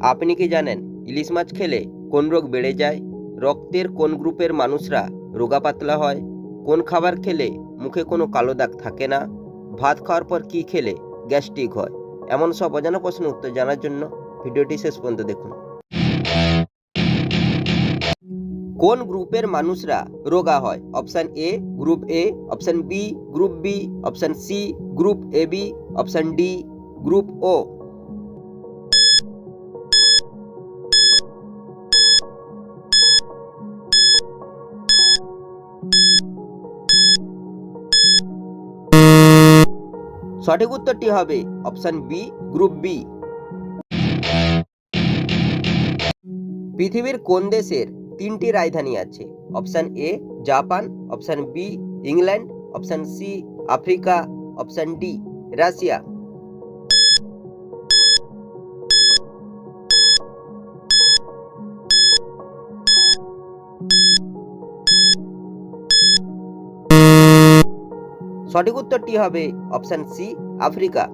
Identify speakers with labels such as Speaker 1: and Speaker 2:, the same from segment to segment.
Speaker 1: আপনি কি জানেন ইলিশ মাছ খেলে কোন রোগ বেড়ে যায়? রক্তের কোন গ্রুপের মানুষরা রোগা পাতলা হয়? কোন খাবার খেলে মুখে কোনো কালো দাগ থাকে না? ভাত খাওয়ার পর কি খেলে গ্যাস্ট্রিক হয়? এমন সব অজানা প্রশ্নের উত্তর জানার জন্য ভিডিওটি শেষ পর্যন্ত দেখুন। কোন গ্রুপের মানুষরা রোগা হয়? Option A group A option B group B option C group A B option D group O সঠিক উত্তরটি হবে অপশান বি, গ্রুপ বি। পৃথিবীর কোন দেশের তিনটি রাজধানী আছে? Option A, Japan, option B, England, option C, Africa, option D, Russia. সঠিক উত্তরটি হবে অপশান সি, আফ্রিকা।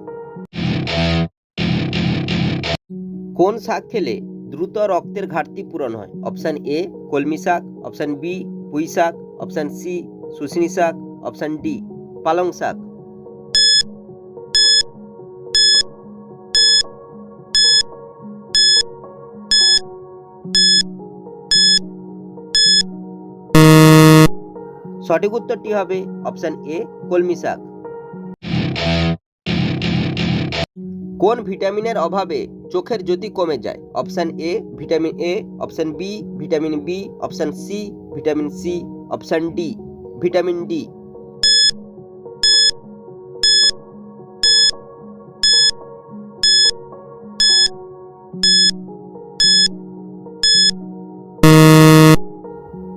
Speaker 1: কোন শাক খেলে দ্রুত রক্তের ঘাটতি পূরণ হয়? অপশান এ, কলমি শাক, অপশান বি, পুঁই শাক, অপশান সি, শুশনি শাক, অপশান ডি, পালং শাক। সঠিক উত্তরটি হবে অপশান এ, কলমি শাক। কোন ভিটামিনের অভাবে চোখের জ্যোতি কমে যায়? Option A, vitamin A, option B, vitamin B, option C, vitamin C, option D, vitamin D.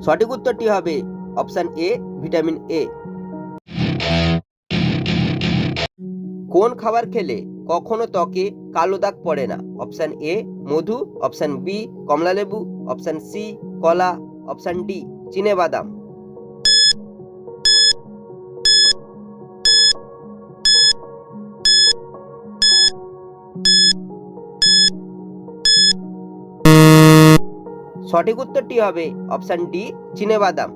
Speaker 1: সঠিক উত্তরটি হবে অপশান এ, ভিটামিন এ। কোন খাবার খেলে কখনো ত্বকে কালো দাগ পড়ে না? অপশান এ, মধু। অপশান বি কমলালেবু অপশান সি, কলা। অপশান ডি, চিনে বাদাম। সঠিক উত্তরটি হবে অপশান ডি, চিনে বাদাম।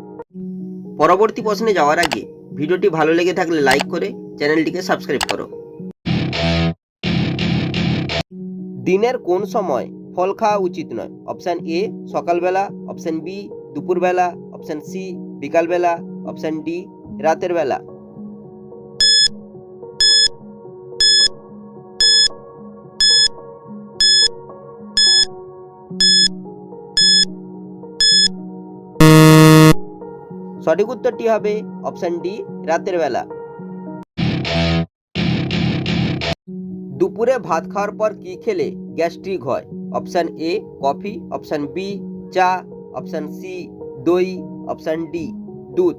Speaker 1: পরবর্তী প্রশ্নে যাওয়ার আগে ভিডিওটি ভালো লেগে থাকলে লাইক করে চ্যানেলটিকে সাবস্ক্রাইব করো। দিনের কোন সময় ফল খাওয়া উচিত নয়? অপশান এ সকালবেলা। অপশান বি দুপুরবেলা। অপশান সি বিকালবেলা। অপশান ডি রাতের বেলা। সঠিক উত্তরটি হবে অপশান ডি রাতের বেলা দুপুরে ভাত খাওয়ার পর কি খেলে গ্যাস্ট্রিক হয় option A coffee option B চা অপশান সি দই অপশান ডি দুধ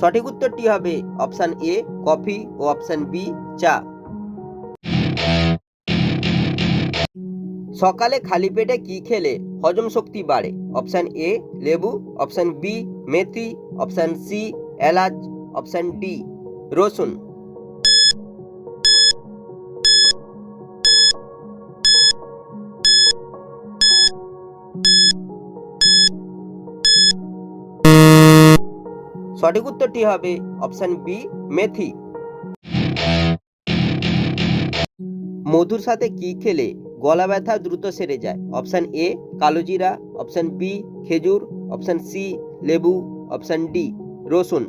Speaker 1: সঠিক উত্তরটি হবে অপশান এ, কফি ও অপশান বি, চা। সকালে খালি পেটে কি খেলে? হজম শক্তি বাড়ে। অপশান এ, লেবু। অপশান বি, মেথি। অপশান সি, এলাচ। অপশান ডি, রসুন। সঠিক উত্তরটি হবে অপশান বি, মেথি। মধুর সাথে কি খেলে গলা ব্যথা দ্রুত সেরে যায়? অপশান এ কালোজিরা অপশান বি, খেজুর। অপশান সি, লেবু। অপশান ডি, রসুন।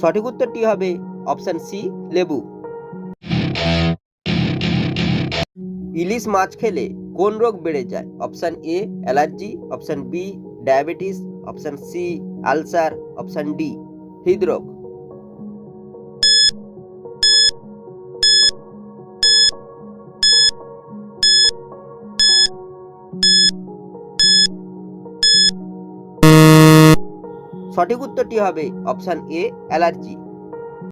Speaker 1: সঠিক উত্তরটি হবে অপশান সি, লেবু। ইলিশ মাছ খেলে কোন রোগ বেড়ে যায়? Option A, allergy, option B, diabetes, option C, ulcer, option D, হৃদরোগ। সঠিক উত্তরটি হবে অপশান এ, অ্যালার্জি।